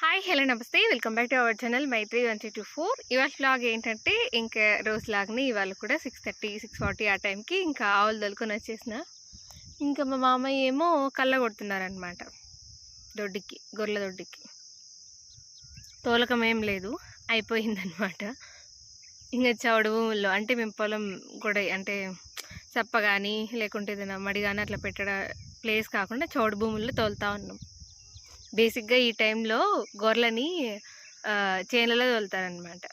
Hi hello నమస్తే. Welcome back to our channel Maitri one three two four ఇవాళ vlog ఏంటంటే ఇంకా రోజు లాగ్ని ఇవాళ కూడా సిక్స్ థర్టీ సిక్స్ ఫార్టీ ఆ టైంకి ఇంకా ఆవులు దొలుకొని వచ్చేసిన. ఇంకా మా మామయ్య ఏమో కళ్ళ కొడుతున్నారనమాట దొడ్డికి గొర్రెల దొడ్డికి. తోలకం ఏం లేదు అయిపోయిందనమాట ఇంకా చౌడు భూముల్లో అంటే మేము పొలం కూడా అంటే చప్ప కానీ లేకుంటే ఏదైనా మడి కానీ అట్లా పెట్టడ ప్లేస్ కాకుండా చౌడు భూముల్లో తోలుతా ఉన్నాం. బేసిక్గా ఈ టైంలో గొర్రెలని చేనులలో తోలుతారనమాట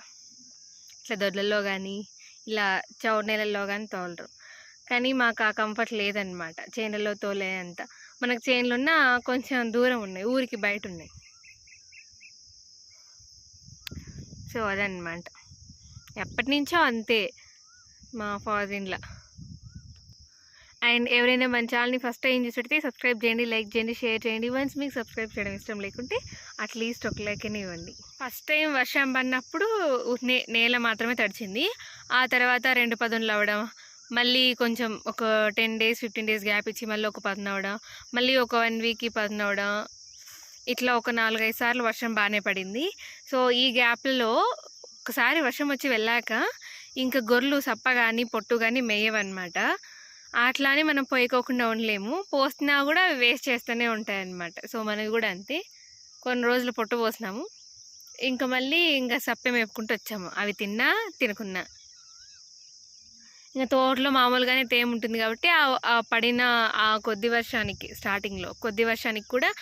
ఇట్లా దొడ్లలో కానీ ఇలా చౌడు నెలల్లో కానీ తోలరు. కానీ మాకు ఆ కంఫర్ట్ లేదనమాట చేనులలో తోలే అంత మనకు చేనులు ఉన్న కొంచెం దూరం ఉన్నాయి ఊరికి బయట ఉన్నాయి. సో అదనమాట ఎప్పటి నుంచో అంతే మా ఫాదర్లా అండ్ ఎవరైనా మన ఛానల్ని ఫస్ట్ టైం చూసితే సబ్స్క్రైబ్ చేయండి లైక్ చేయండి షేర్ చేయండి. వన్స్ మీకు సబ్స్క్రైబ్ చేయడం ఇష్టం లేకుంటే అట్లీస్ట్ ఒక లైక్ అని ఇవ్వండి. ఫస్ట్ టైం వర్షం పడినప్పుడు నే నేల మాత్రమే తడిచింది. ఆ తర్వాత రెండు పదునులు అవ్వడం మళ్ళీ కొంచెం ఒక ten days fifteen days gap ఇచ్చి మళ్ళీ ఒక పదును అవడం మళ్ళీ ఒక వన్ వీక్కి పదును అవడం ఇట్లా ఒక నాలుగైదు సార్లు వర్షం బాగానే పడింది. సో ఈ గ్యాప్లో ఒకసారి వర్షం వచ్చి వెళ్ళాక ఇంకా గొర్రెలు సప్ప కానీ పొట్టు కానీ మేయవన్నమాట. అట్లానే మనం పోయికోకుండా ఉండలేము. పోసినా కూడా అవి వేస్ట్ చేస్తూనే ఉంటాయి అన్నమాట సో మనవి కూడా అంతే. కొన్ని రోజులు పొట్టు పోసినాము. ఇంకా మళ్ళీ ఇంకా సప్పే మేపుకుంటూ వచ్చాము. అవి తిన్నా తినకున్నా. ఇంకా తోటలో మామూలుగానే తేమ ఉంటుంది కాబట్టి ఆ- పడిన ఆ కొద్ది వర్షానికి స్టార్టింగ్లో కొద్ది వర్షానికి కూడా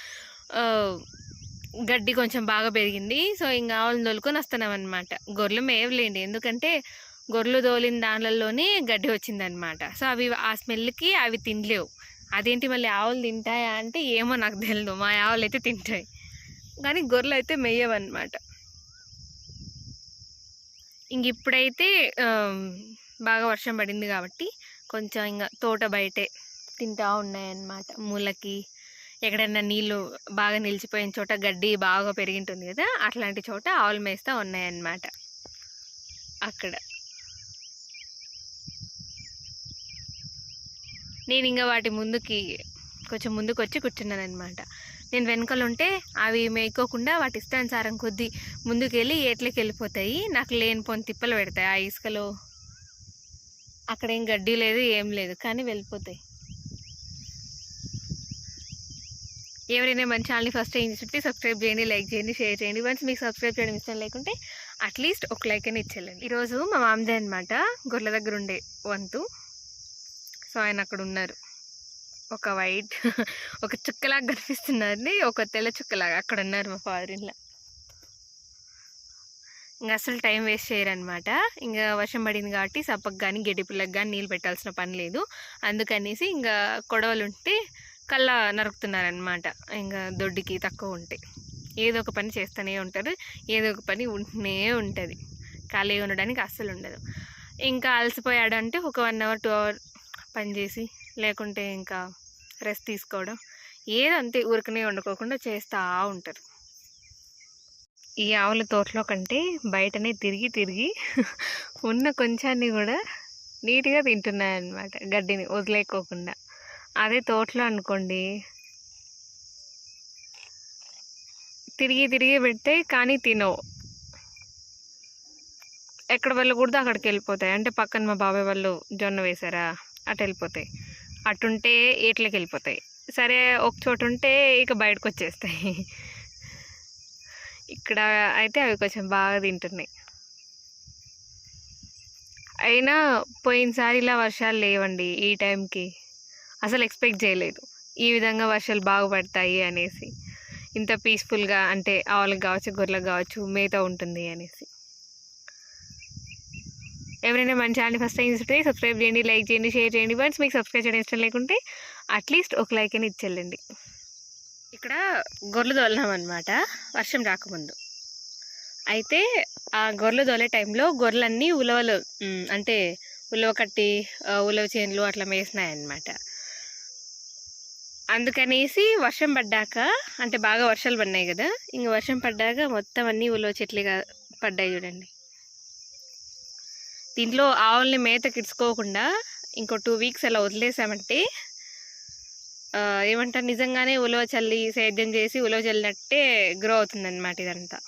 గడ్డి కొంచెం బాగా పెరిగింది. సో ఇంకా ఆవులను తోలుకొని వస్తున్నాం అనమాట గొర్రెలు మేవలేండి. ఎందుకంటే గొర్రెలు తోలిన దానిలలోనే గడ్డి వచ్చిందనమాట సో అవి ఆ స్మెల్కి అవి తినలేవు. అదేంటి మళ్ళీ ఆవులు తింటాయా అంటే ఏమో నాకు తెలియదు మా ఆవులు అయితే తింటాయి. కానీ గొర్రెలు అయితే మెయ్యవన్నమాట ఇంక ఇప్పుడైతే బాగా వర్షం పడింది కాబట్టి కొంచెం ఇంకా తోట బయటే తింటా ఉన్నాయన్నమాట. మూలకి ఎక్కడైనా నీళ్ళు బాగా నిలిచిపోయిన చోట గడ్డి బాగా పెరిగింటుంది కదా అట్లాంటి చోట ఆవులు మేస్తూ ఉన్నాయన్నమాట. అక్కడ. నేను ఇంకా వాటి ముందుకి కొంచెం ముందుకు వచ్చి కూర్చున్నాను అనమాట నేను వెనకాల ఉంటే అవి మేకోకుండా వాటి ఇష్టానుసారం కొద్దీ ముందుకెళ్ళి ఏట్లకి వెళ్ళిపోతాయి నాకు లేని పోని తిప్పలు పెడతాయి ఆ ఇసుకలో. అక్కడ ఏం గడ్డి లేదు ఏం లేదు కానీ వెళ్ళిపోతాయి. ఎవరైనా మన ఛానల్ని ఫస్ట్ ఏం చేసి సబ్స్క్రైబ్ చేయండి లైక్ చేయండి షేర్ చేయండి. వన్స్ మీకు సబ్స్క్రైబ్ చేయడం ఇష్టం లేకుంటే అట్లీస్ట్ ఒక లైక్ అని ఇచ్చేయండి. ఈరోజు మా మామదే అనమాట గొర్రెల దగ్గర ఉండే వంతు. సో ఆయన అక్కడ ఉన్నారు ఒక వైట్ ఒక చుక్కలాగా కనిపిస్తున్నారండి ఒక తెల్ల చుక్కలాగా అక్కడ ఉన్నారు మా ఫాదర్ ఇన్లా ఇంకా అసలు టైం వేస్ట్ చేయరనమాట ఇంకా వర్షం పడింది కాబట్టి సప్పకు కానీ గడ్డి పిల్లకి కానీ నీళ్ళు పెట్టాల్సిన పని లేదు. అందుకనేసి ఇంకా కొడవలు ఉంటే కళ్ళ నరుకుతున్నారనమాట ఇంకా దొడ్డికి తక్కువ ఉంటే. ఏదో ఒక పని చేస్తూనే ఉంటారు. ఏదో ఒక పని ఉంటూనే ఉంటుంది. ఖాళీగా ఉండడానికి అస్సలు ఉండదు. ఇంకా అలసిపోయాడంటే ఒక వన్ అవర్ టూ అవర్ పని చేసి లేకుంటే ఇంకా రెస్ట్ తీసుకోవడం ఏదంతే ఊరికనే వండుకోకుండా చేస్తూ ఉంటారు ఈ ఆవుల తోటలో కంటే బయటనే తిరిగి తిరిగి ఉన్న కొంచాన్ని కూడా నీట్గా తింటున్నాయన్నమాట. గడ్డిని వదిలేకోకుండా. అదే తోటలో అనుకోండి. తిరిగి తిరిగి పెడితే కానీ తినవు. ఎక్కడ వెళ్ళకూడదు అక్కడికి వెళ్ళిపోతాయి. అంటే పక్కన మా బాబాయ్ వాళ్ళు జొన్న వేశారా? అటు వెళ్ళిపోతాయి అటుంటే ఏట్లకి వెళ్ళిపోతాయి సరే ఒక చోటు ఉంటే ఇక బయటకు వచ్చేస్తాయి ఇక్కడ అయితే అవి కొంచెం బాగా తింటున్నాయి. అయినా పోయినసారి ఇలా వర్షాలు లేవండి ఈ టైంకి. అసలు ఎక్స్పెక్ట్ చేయలేదు. ఈ విధంగా వర్షాలు బాగా పడతాయి అనేసి. ఇంత పీస్ఫుల్గా అంటే ఆవులకు కావచ్చు గొర్రెలకు కావచ్చు మేత ఉంటుంది అనేసి. ఎవరైనా మన ఛానల్ ఫస్ట్ టైం చూస్తే సబ్స్క్రైబ్ చేయండి లైక్ చేయండి షేర్ చేయండి. వన్స్ మీకు సబ్స్క్రైబ్ చేయడం ఇష్టం లేకుంటే అట్లీస్ట్ ఒక లైక్ అని ఇచ్చేళ్ళండి. ఇక్కడ గొర్రెలు తోలినాం అనమాట వర్షం రాకముందు. అయితే ఆ గొర్రెలు తోలే టైంలో గొర్రెలన్నీ ఉలవలు అంటే ఉలవ కట్టి ఉలవ చేనులు అట్లా మేసినాయన్నమాట. అందుకనేసి వర్షం పడ్డాక అంటే బాగా వర్షాలు పడినాయి కదా ఇంక వర్షం పడ్డాక మొత్తం అన్నీ ఉలవ చెట్లుగా పడ్డాయి చూడండి. దీంట్లో ఆవుల్ని మేత కిడ్చుకోకుండా ఇంకో టూ వీక్స్ అలా వదిలేసామంటే ఏమంటారు? నిజంగానే ఉలవ చల్లి సేద్యం చేసి ఉలవ చల్లినట్టే గ్రో అవుతుందన్నమాట ఇదంతా.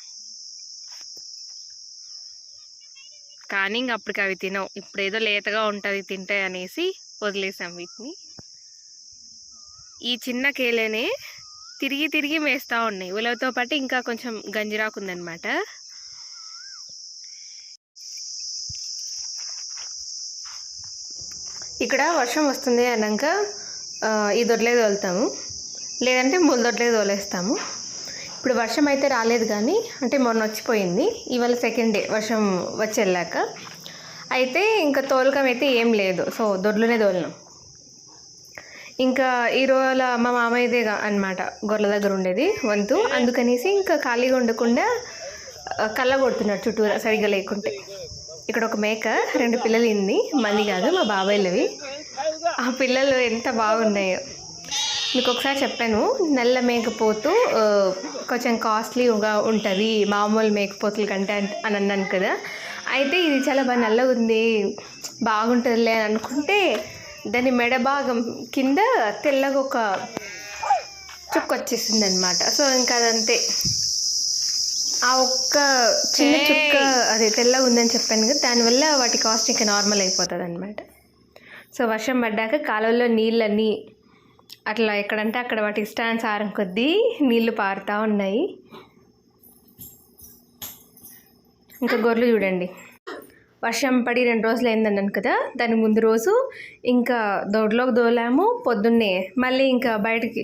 కానీ ఇంక అప్పటికి అవి తినవు. ఇప్పుడు ఏదో లేతగా ఉంటుంది తింటాయి అనేసి వదిలేసాం వీటిని. ఈ చిన్న కేలేనే తిరిగి తిరిగి మేస్తూ ఉన్నాయి. ఉలవతో పాటు ఇంకా కొంచెం గంజిరాకుందనమాట ఇక్కడ వర్షం వస్తుంది అన్నాక ఈ దొడ్లే తోలుతాము లేదంటే మూల దొడ్లే తోలేస్తాము ఇప్పుడు వర్షం అయితే రాలేదు కానీ అంటే మొన్న వచ్చిపోయింది. ఇవాళ సెకండ్ డే వర్షం వచ్చి వెళ్ళాక అయితే ఇంకా తోలకం అయితే ఏం లేదు. సో దొడ్లోనే తోలినాం. ఇంకా ఈ రోజుల మా మామయ్యదే అనమాట గొర్రెల దగ్గర ఉండేది వంతు. అందుకనేసి ఇంకా ఖాళీగా ఉండకుండా కళ్ళ కొడుతున్నాడు చుట్టూరా సరిగ్గా లేకుంటే. ఇక్కడ ఒక మేక రెండు పిల్లలు ఇంది మంది కాదు మా బాబాయ్లవి. ఆ పిల్లలు ఎంత బాగున్నాయో. మీకు ఒకసారి చెప్పాను నల్ల మేకపోతు కొంచెం కాస్ట్లీగా ఉంటుంది మామూలు మేకపోతుల కంటే అని అన్నాను కదా. అయితే ఇది చాలా బాగా నల్లగా ఉంది బాగుంటుందిలే అని అనుకుంటే దాని మెడ భాగం కింద తెల్లగా ఒక చుక్కొచ్చేసింది అనమాట సో ఇంకా అదంతే. ఆ ఒక్క చిన్న చుక్క అది తెల్లగా ఉందని చెప్పాను కదా దానివల్ల వాటి కాస్ట్ ఇంకా నార్మల్ అయిపోతుంది అనమాట సో వర్షం పడ్డాక కాలువలో నీళ్ళన్నీ అట్లా ఎక్కడంటే అక్కడ వాటి ఇష్టానుసారం కొద్దీ నీళ్ళు పారుతూ ఉన్నాయి. ఇంకా గొర్రెలు చూడండి. వర్షం పడి రెండు రోజులు అయిందన్నాను కదా దాని ముందు రోజు ఇంకా దొడ్లోకి దోలాము పొద్దున్నే మళ్ళీ ఇంకా బయటికి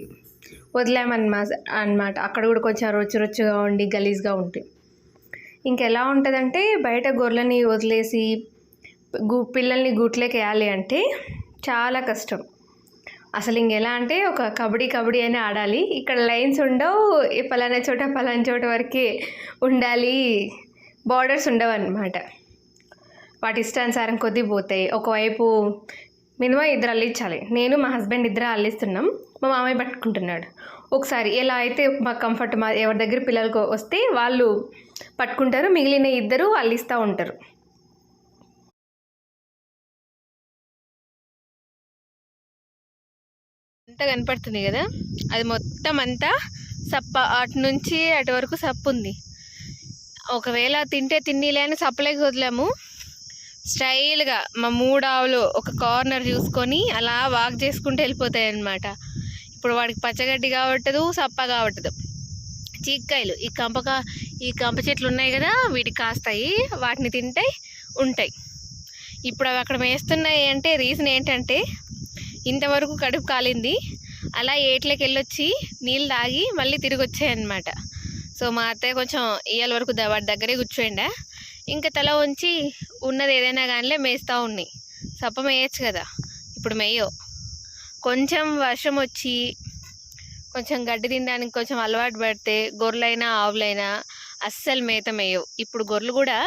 వదిలామన్నమాట అన్నమాట అక్కడ కూడా కొంచెం రొచ్చు రొచ్చుగా ఉండి గలీజ్గా ఉంటాయి ఇంకెలా ఉంటుందంటే బయట గొర్రెలని వదిలేసి గు పిల్లల్ని గూట్లోకి వేయాలి అంటే చాలా కష్టం. అసలు ఇంకెలా అంటే ఒక కబడ్డీ కబడ్డీ అని ఆడాలి. ఇక్కడ లైన్స్ ఉండవు. ఈ పలానా చోట పలానా చోట వరకే ఉండాలి. బార్డర్స్ ఉండవు అన్నమాట వాటి ఇష్టానుసారం కొద్దీ పోతాయి. ఒకవైపు మినిమం ఇద్దరు అల్లించాలి. నేను మా హస్బెండ్ ఇద్దరు అల్లిస్తున్నాం. మా మామయ్య పట్టుకుంటున్నాడు. ఒకసారి ఎలా అయితే మా కంఫర్ట్ మా ఎవరి దగ్గర పిల్లలకు వస్తే వాళ్ళు పట్టుకుంటారు మిగిలిన ఇద్దరు అల్లిస్తూ ఉంటారు. అంతా కనపడుతుంది కదా? అది మొత్తం అంతా సప్ప అటు నుంచి అటు వరకు సప్పు ఉంది ఒకవేళ తింటే తిన్నీలే అని సప్పలేకి వదిలాము. స్టైల్గా మా మూడు ఆవులు ఒక కార్నర్ చూసుకొని అలా వాక్ చేసుకుంటూ వెళ్ళిపోతాయి అన్నమాట ఇప్పుడు వాడికి పచ్చగడ్డి కావట్టదు సప్ప కావట్టదు. చీక్కాయలు ఈ కంపక ఈ కంప చెట్లు ఉన్నాయి కదా వీటికి కాస్తాయి వాటిని తింటే ఉంటాయి. ఇప్పుడు అవి అక్కడ మేస్తున్నాయి అంటే రీజన్ ఏంటంటే ఇంతవరకు కడుపు కాలింది అలా ఏట్లోకి వెళ్ళొచ్చి నీళ్ళు తాగి మళ్ళీ తిరిగి వచ్చాయన్నమాట. సో మా అత్తయ్య కొంచెం ఇయ్యాల వరకు వాడి వాటి దగ్గరే కూర్చోండా ఇంకా తల ఉంచి ఉన్నది ఏదైనా కానీలే మేస్తూ ఉన్నాయి సప్ప మేయచ్చు కదా ఇప్పుడు మేయో. కొంచెం వర్షం వచ్చి కొంచెం గడ్డి తినడానికి కొంచెం అలవాటు పడితే గొర్రెలైనా ఆవులైనా అస్సలు మేత మేయవు. ఇప్పుడు గొర్రెలు కూడా